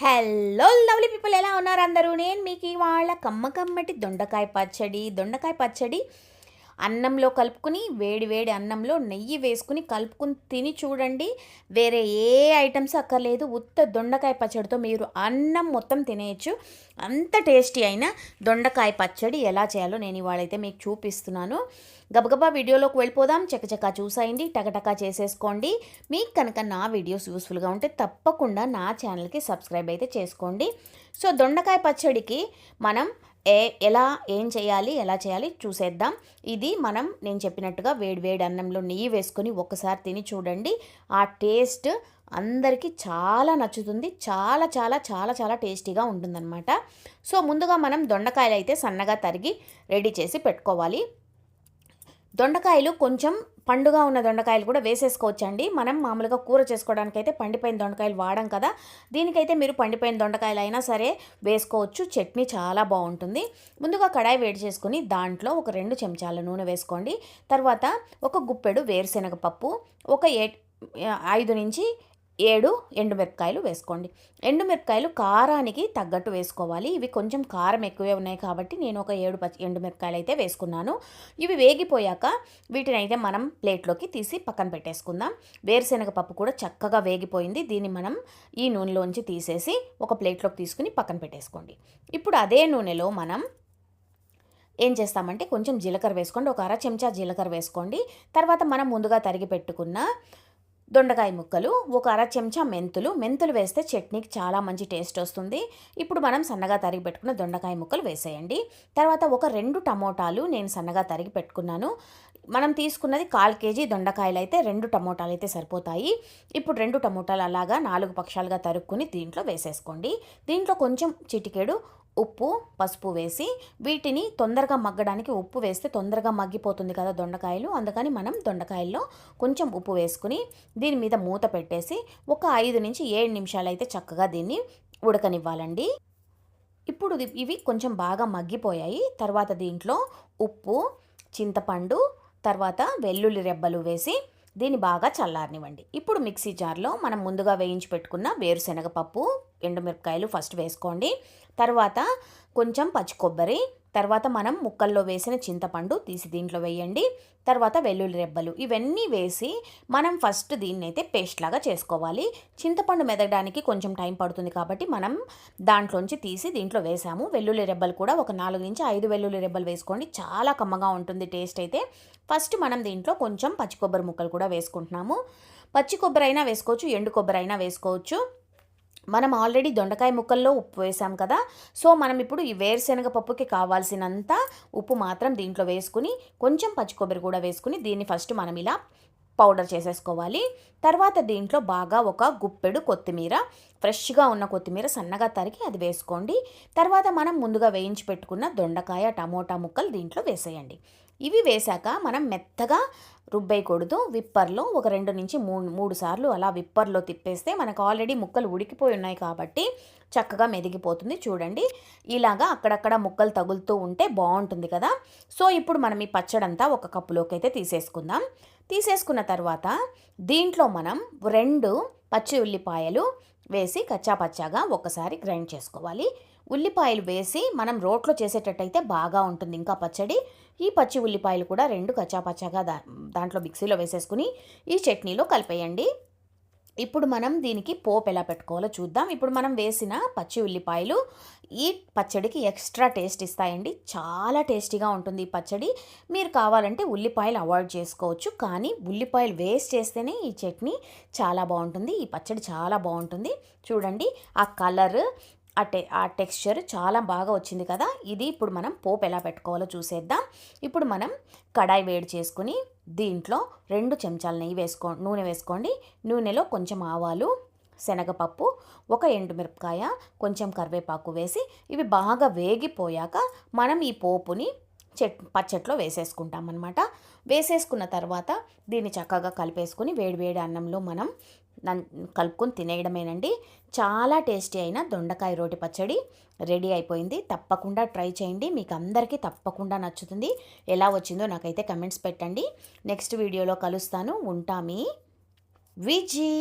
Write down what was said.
Hello lovely people ఎలా ఉన్నారు అందరూ? నేను మీకు ఇవాళ కమ్మ కమ్మటి దొండకాయ పచ్చడి దొండకాయ పచ్చడి అన్నంలో కలుపుకుని వేడి వేడి అన్నంలో నెయ్యి వేసుకుని కలుపుకుని తిని చూడండి. వేరే ఏ ఐటమ్స్ అక్కర్లేదు. ఉత్త దొండకాయ పచ్చడితో మీరు అన్నం మొత్తం తినేయచ్చు. అంత టేస్టీ అయిన దొండకాయ పచ్చడి ఎలా చేయాలో నేను ఇవాళైతే మీకు చూపిస్తున్నాను. గబగబా వీడియోలోకి వెళ్ళిపోదాం. చకచకా చూసాయండి. టకటకా చేసేసుకోండి. మీకు కనుక నా వీడియోస్ యూస్ఫుల్గా ఉంటే తప్పకుండా నా ఛానల్కి సబ్స్క్రైబ్ అయితే చేసుకోండి. సో దొండకాయ పచ్చడికి మనం ఏ ఎలా ఏం చేయాలి ఎలా చేయాలి చూసేద్దాం. ఇది మనం నేను చెప్పినట్టుగా వేడి వేడి అన్నంలో నెయ్యి వేసుకొని ఒక్కసారి తిని చూడండి. ఆ టేస్ట్ అందరికీ చాలా నచ్చుతుంది. చాలా చాలా చాలా చాలా టేస్టీగా ఉంటుందన్నమాట. సో ముందుగా మనం దొండకాయలు అయితే సన్నగా తరిగి రెడీ చేసి పెట్టుకోవాలి. దొండకాయలు కొంచెం పండుగా ఉన్న దొండకాయలు కూడా వేసేసుకోవచ్చండి. మనం మామూలుగా కూర చేసుకోవడానికి అయితే పండిపోయిన దొండకాయలు వాడం కదా. దీనికైతే మీరు పండిపోయిన దొండకాయలు అయినా సరే వేసుకోవచ్చు. చట్నీ చాలా బాగుంటుంది. ముందుగా కడాయి వేడి చేసుకుని దాంట్లో ఒక రెండు చెంచాల నూనె వేసుకోండి. తర్వాత ఒక గుప్పెడు వేరుశనగ పప్పు ఒక ఏ ఐదు నుంచి ఏడు ఎండుమిరపకాయలు వేసుకోండి. ఎండుమిరపకాయలు కారానికి తగ్గట్టు వేసుకోవాలి. ఇవి కొంచెం కారం ఎక్కువే ఉన్నాయి కాబట్టి నేను ఒక ఏడు పచ్చి ఎండుమిరపకాయలు అయితే వేసుకున్నాను. ఇవి వేగిపోయాక వీటిని అయితే మనం ప్లేట్లోకి తీసి పక్కన పెట్టేసుకుందాం. వేరుశెనగ పప్పు కూడా చక్కగా వేగిపోయింది. దీన్ని మనం ఈ నూనెలోంచి తీసేసి ఒక ప్లేట్లోకి తీసుకుని పక్కన పెట్టేసుకోండి. ఇప్పుడు అదే నూనెలో మనం ఏం చేస్తామంటే కొంచెం జీలకర్ర వేసుకోండి. ఒక అర చెంచా జీలకర్ర వేసుకోండి. తర్వాత మనం ముందుగా తరిగి పెట్టుకున్న దొండకాయ ముక్కలు ఒక అర చెంచా మెంతులు. మెంతులు వేస్తే చట్నీకి చాలా మంచి టేస్ట్ వస్తుంది. ఇప్పుడు మనం సన్నగా తరిగి పెట్టుకున్న దొండకాయ ముక్కలు వేసేయండి. తర్వాత ఒక రెండు టమోటాలు నేను సన్నగా తరిగి పెట్టుకున్నాను. మనం తీసుకున్నది కాల్ కేజీ దొండకాయలు అయితే రెండు టమోటాలు అయితే సరిపోతాయి. ఇప్పుడు రెండు టమోటాలు అలాగా నాలుగు పక్షాలుగా తరుక్కుని దీంట్లో వేసేసుకోండి. దీంట్లో కొంచెం చిటికెడు ఉప్పు పసుపు వేసి వీటిని తొందరగా మగ్గడానికి ఉప్పు వేస్తే తొందరగా మగ్గిపోతుంది కదా దొండకాయలు. అందుకని మనం దొండకాయల్లో కొంచెం ఉప్పు వేసుకుని దీని మీద మూత పెట్టేసి ఒక ఐదు నుంచి ఏడు నిమిషాలు అయితే చక్కగా దీన్ని ఉడకనివ్వాలండి. ఇప్పుడు ఇవి కొంచెం బాగా మగ్గిపోయాయి. తర్వాత దీంట్లో ఉప్పు చింతపండు తర్వాత వెల్లుల్లి రెబ్బలు వేసి దీన్ని బాగా చల్లారనివ్వండి. ఇప్పుడు మిక్సీ జార్లో మనం ముందుగా వేయించి పెట్టుకున్న వేరుశనగ పప్పు ఎండుమిరపకాయలు ఫస్ట్ వేసుకోండి. తర్వాత కొంచెం పచ్చి కొబ్బరి తర్వాత మనం ముక్కల్లో వేసిన చింతపండు తీసి దీంట్లో వేయండి. తర్వాత వెల్లుల్లి రెబ్బలు ఇవన్నీ వేసి మనం ఫస్ట్ దీన్ని అయితే పేస్ట్ లాగా చేసుకోవాలి. చింతపండు మెదగడానికి కొంచెం టైం పడుతుంది కాబట్టి మనం దాంట్లోంచి తీసి దీంట్లో వేసాము. వెల్లుల్లి రెబ్బలు కూడా ఒక నాలుగు నుంచి ఐదు వెల్లుల్లి రెబ్బలు వేసుకోండి. చాలా కమ్మగా ఉంటుంది టేస్ట్ అయితే. ఫస్ట్ మనం దీంట్లో కొంచెం పచ్చి కొబ్బరి ముక్కలు కూడా వేసుకుంటున్నాము. పచ్చి కొబ్బరి అయినా వేసుకోవచ్చు ఎండు కొబ్బరి అయినా వేసుకోవచ్చు. మనం ఆల్రెడీ దొండకాయ ముక్కల్లో ఉప్పు వేసాం కదా. సో మనం ఇప్పుడు ఈ వేరుశనగ పప్పుకి కావాల్సినంత ఉప్పు మాత్రం దీంట్లో వేసుకుని కొంచెం పచ్చి కొబ్బరి కూడా వేసుకుని దీన్ని ఫస్ట్ మనం ఇలా పౌడర్ చేసేసుకోవాలి. తర్వాత దీంట్లో బాగా ఒక గుప్పెడు కొత్తిమీర ఫ్రెష్గా ఉన్న కొత్తిమీర సన్నగా తరిగి అది వేసుకోండి. తర్వాత మనం ముందుగా వేయించి పెట్టుకున్న దొండకాయ టమోటా ముక్కలు దీంట్లో వేసేయండి. ఇవి వేశాక మనం మెత్తగా రుబ్బేయకూడదు. విప్పర్లో ఒక రెండు నుంచి మూడు మూడు సార్లు అలా విప్పర్లో తిప్పేస్తే మనకు ఆల్రెడీ ముక్కలు ఉడికిపోయి ఉన్నాయి కాబట్టి చక్కగా మెదిగిపోతుంది. చూడండి. ఇలాగా అక్కడక్కడ ముక్కలు తగులుతూ ఉంటే బాగుంటుంది కదా. సో ఇప్పుడు మనం ఈ పచ్చడంతా ఒక కప్పులోకి అయితే తీసేసుకుందాం. తీసేసుకున్న తర్వాత దీంట్లో మనం రెండు పచ్చి ఉల్లిపాయలు వేసి కచ్చాపచ్చాగా ఒకసారి గ్రైండ్ చేసుకోవాలి. ఉల్లిపాయలు వేసి మనం రోట్లో చేసేటట్టయితే బాగా ఉంటుంది ఇంకా పచ్చడి. ఈ పచ్చి ఉల్లిపాయలు కూడా రెండు కచ్చాపచ్చాగా దాంట్లో మిక్సీలో వేసేసుకుని ఈ చట్నీలో కలిపేయండి. ఇప్పుడు మనం దీనికి పోపు ఎలా పెట్టుకోవాలో చూద్దాం. ఇప్పుడు మనం వేసిన పచ్చి ఉల్లిపాయలు ఈ పచ్చడికి ఎక్స్ట్రా టేస్ట్ ఇస్తాయండి. చాలా టేస్టీగా ఉంటుంది ఈ పచ్చడి. మీరు కావాలంటే ఉల్లిపాయలు అవాయిడ్ చేసుకోవచ్చు. కానీ ఉల్లిపాయలు వేస్ట్ చేస్తేనే ఈ చట్నీ చాలా బాగుంటుంది. ఈ పచ్చడి చాలా బాగుంటుంది. చూడండి ఆ కలర్ ఆ టె ఆ టెక్స్చర్ చాలా బాగా వచ్చింది కదా? ఇది ఇప్పుడు మనం పోపు ఎలా పెట్టుకోవాలో చూసేద్దాం. ఇప్పుడు మనం కడాయి వేడి చేసుకుని దీంట్లో రెండు చెంచాల నెయ్యి వేసుకో నూనె వేసుకోండి. నూనెలో కొంచెం ఆవాలు శనగపప్పు ఒక ఎండుమిరపకాయ కొంచెం కరివేపాకు వేసి ఇవి బాగా వేగిపోయాక మనం ఈ పోపుని చెట్ పచ్చట్లో వేసేసుకుంటాం అనమాట వేసేసుకున్న తర్వాత దీన్ని చక్కగా కలిపేసుకుని వేడివేడి అన్నంలో మనం కలుపుకొని తినేయడమేనండి. చాలా టేస్టీ అయిన దొండకాయ రోటి పచ్చడి రెడీ అయిపోయింది. తప్పకుండా ట్రై చేయండి. మీకు అందరికీ తప్పకుండా నచ్చుతుంది. ఎలా వచ్చిందో నాకైతే కమెంట్స్ పెట్టండి. నెక్స్ట్ వీడియోలో కలుస్తాను. ఉంటామి విజీ.